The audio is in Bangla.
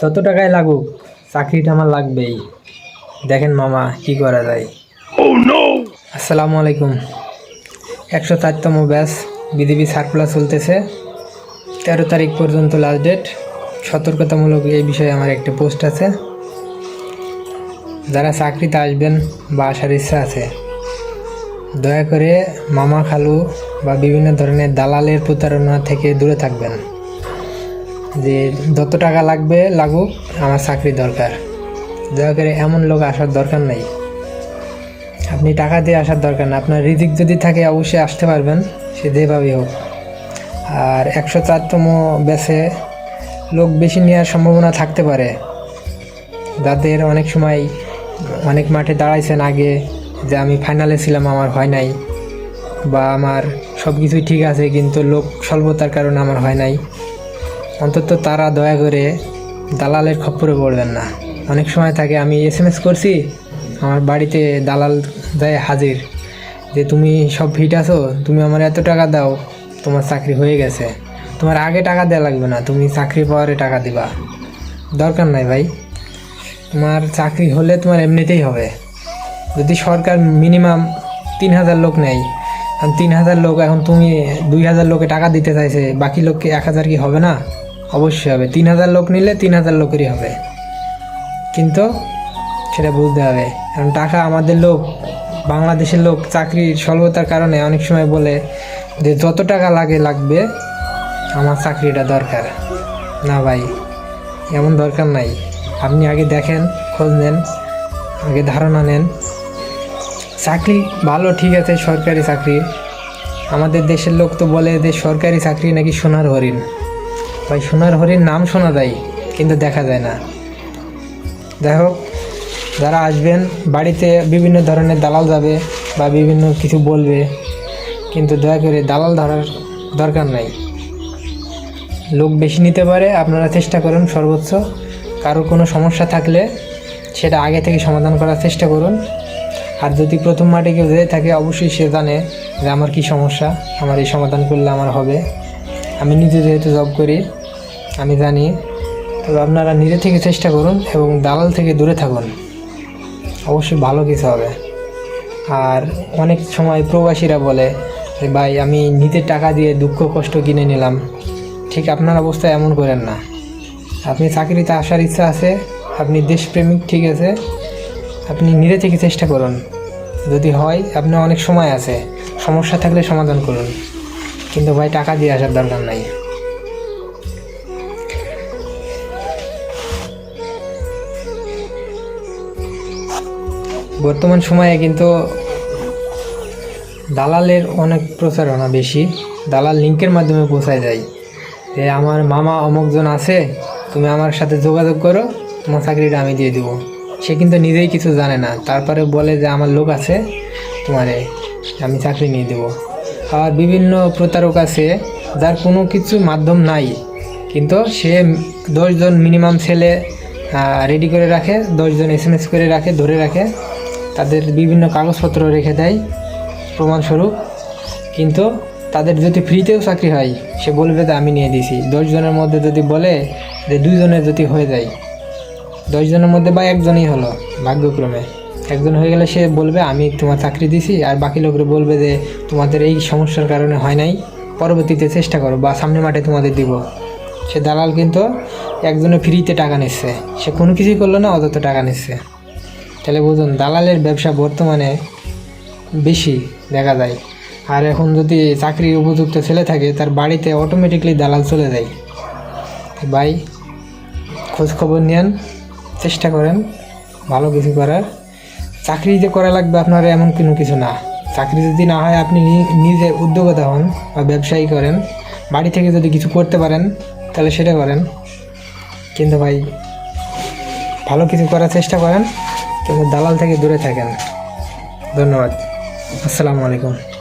যত টাকায় লাগুক চাকরিটা আমার লাগবেই। দেখেন মামা কি করা যায়। আসসালামু আলাইকুম। একশো চারতম ব্যাস বিধিবি সার্কুলার চলতেছে। তেরো তারিখ পর্যন্ত লাস্ট ডেট সতর্কতামূলক এই বিষয়ে আমার একটা পোস্ট আছে। যারা চাকরিতে আসবেন বা আসার ইচ্ছা আছে দয়া করে মামা খালু বা বিভিন্ন ধরনের দালালের প্রতারণা থেকে দূরে থাকবেন। যে যত টাকা লাগবে, লাগুক, আমার চাকরি দরকার। দয়া করে এমন লোক আসার দরকার নাই। আপনি টাকা দিয়ে আসার দরকার না। আপনার রিজিক যদি থাকে, অবশ্যই আসতে পারবেন। সে যেভাবেই হোক। আর একশো চারতম ব্যাচে লোক বেশি নেওয়ার সম্ভাবনা থাকতে পারে। যাদের অনেক সময়, অনেক মাঠে দাঁড়াইছেন আগে, যে আমি ফাইনালে ছিলাম, আমার হয় নাই। বা আমার সব কিছুই ঠিক আছে, কিন্তু লোক স্বল্পতার কারণে আমার হয় নাই। অন্তত তারা দয়া করে দালালের খপ্পরে পড়বেন না। অনেক সময় থাকে, আমি এস এম এস করছি, আমার বাড়িতে দালাল দেয় হাজির, যে তুমি সব ফিট আছো, তুমি আমার এত টাকা দাও, তোমার চাকরি হয়ে গেছে। তোমার আগে টাকা দেওয়া লাগবে না, তুমি চাকরি পাওয়ারে টাকা দিবা। দরকার নাই ভাই। তোমার চাকরি হলে তোমার এমনিতেই হবে। যদি সরকার মিনিমাম তিন হাজার লোক নেয় তিন হাজার লোক এখন তুমি দুই হাজার লোকে টাকা দিতে চাইছে, বাকি লোককে এক হাজার কি হবে না? অবশ্যই হবে। তিন হাজার লোক নিলে তিন হাজার লোকেরই হবে। কিন্তু সেটা বুঝতে হবে। কারণ টাকা আমাদের লোক বাংলাদেশের লোক চাকরির স্বল্পতার কারণে অনেক সময় বলে যে যত টাকা লাগে লাগবে, আমার চাকরিটা দরকার। না ভাই, এমন দরকার নাই। আপনি আগে দেখেন, খোঁজ নেন, আগে ধারণা নেন। চাকরি ভালো, ঠিক আছে, সরকারি চাকরি। আমাদের দেশের লোক তো বলে যে সরকারি চাকরি নাকি সোনার হরিণ। ভাই, সোনার হরিণ নাম শোনা যায়, কিন্তু দেখা যায় না। যাই হোক, যারা আসবেন, বাড়িতে বিভিন্ন ধরনের দালাল যাবে বা বিভিন্ন কিছু বলবে, কিন্তু দয়া করে দালাল ধরার দরকার নাই। লোক বেশি নিতে পারে, আপনারা চেষ্টা করুন সর্বোচ্চ। কারও কোনো সমস্যা থাকলে সেটা আগে থেকে সমাধান করার চেষ্টা করুন। আর যদি প্রথম মাঠে কেউ যেয়ে থাকে, অবশ্যই সে জানে যে আমার কি সমস্যা, আমার এই সমাধান করলে আমার হবে। আমি নিজে যেহেতু জব করি আমি জানি, তবে আপনারা নিজে থেকে চেষ্টা করুন এবং দালাল থেকে দূরে থাকুন। অবশ্যই ভালো কিছু হবে। আর অনেক সময় প্রবাসীরা বলে ভাই, আমি নিজের টাকা দিয়ে দুঃখ, কষ্ট কিনে নিলাম। ঠিক আপনার অবস্থা এমন করেন না। আপনি চাকরিতে আসার ইচ্ছা আছে, আপনি দেশপ্রেমিক, ঠিক আছে। আপনি নিজে থেকে চেষ্টা করুন। যদি হয়, আপনার অনেক সময় আছে। সমস্যা থাকলে সমাধান করুন। কিন্তু ভাই, টাকা দিয়ে আসার দরকার নাই। বর্তমান সময়ে কিন্তু দালালের অনেক প্রচারণা বেশি। দালাল লিঙ্কের মাধ্যমে পৌঁছায় যায়। যে আমার মামা অমুকজন আছে, তুমি আমার সাথে যোগাযোগ করো, তোমার চাকরিটা আমি দিয়ে দেবো। সে কিন্তু নিজেই কিছু জানে না। তারপরে বলে যে আমার লোক আছে, তোমারে আমি চাকরি নিয়ে দেবো। আবার বিভিন্ন প্রতারক আছে, যার কোনো কিছু মাধ্যম নাই। কিন্তু সে দশজন মিনিমাম ছেলে রেডি করে রাখে দশজন এস এম এস করে রাখে, ধরে রাখে। তাদের বিভিন্ন কাগজপত্র রেখে দেয়, প্রমাণস্বরূপ। কিন্তু তাদের যদি ফ্রিতেও চাকরি হয়, সে বলবে যে আমি নিয়ে দিছি দশজনের মধ্যে যদি বলে যে দুইজনের যদি হয়ে যায় দশজনের মধ্যে বা একজনই হলো ভাগ্যক্রমে। একজন হয়ে গেলে সে বলবে, আমি তোমার চাকরি দিছি আর বাকি লোকরা বলবে যে, তোমাদের এই সমস্যার কারণে হয় নাই। পরবর্তীতে চেষ্টা করো বা সামনে মাঠে তোমাদের দিব। সে দালাল কিন্তু একজনে ফ্রিতে টাকা নিচ্ছে। সে কোনো কিছুই করল না, অযথা টাকা নিচ্ছে। তাহলে বুঝুন, দালালের ব্যবসা বর্তমানে বেশি দেখা যায়। আর এখন যদি চাকরির উপযুক্ত ছেলে থাকে, তার বাড়িতে অটোমেটিকলি দালাল চলে যায়। ভাই, খোঁজখবর নেন, চেষ্টা করেন, ভালো কিছু করার। চাকরি যে করা লাগবে আপনার, এমন কোনো কিছু না। চাকরি যদি না হয়, আপনি নিজে উদ্যোগতা হন বা ব্যবসায়ী করেন। বাড়ি থেকে যদি কিছু করতে পারেন, তাহলে সেটা করেন। কিন্তু ভাই, ভালো কিছু করার চেষ্টা করেন। দালাল থেকে দূরে থাকেন। ধন্যবাদ। আসসালামু আলাইকুম।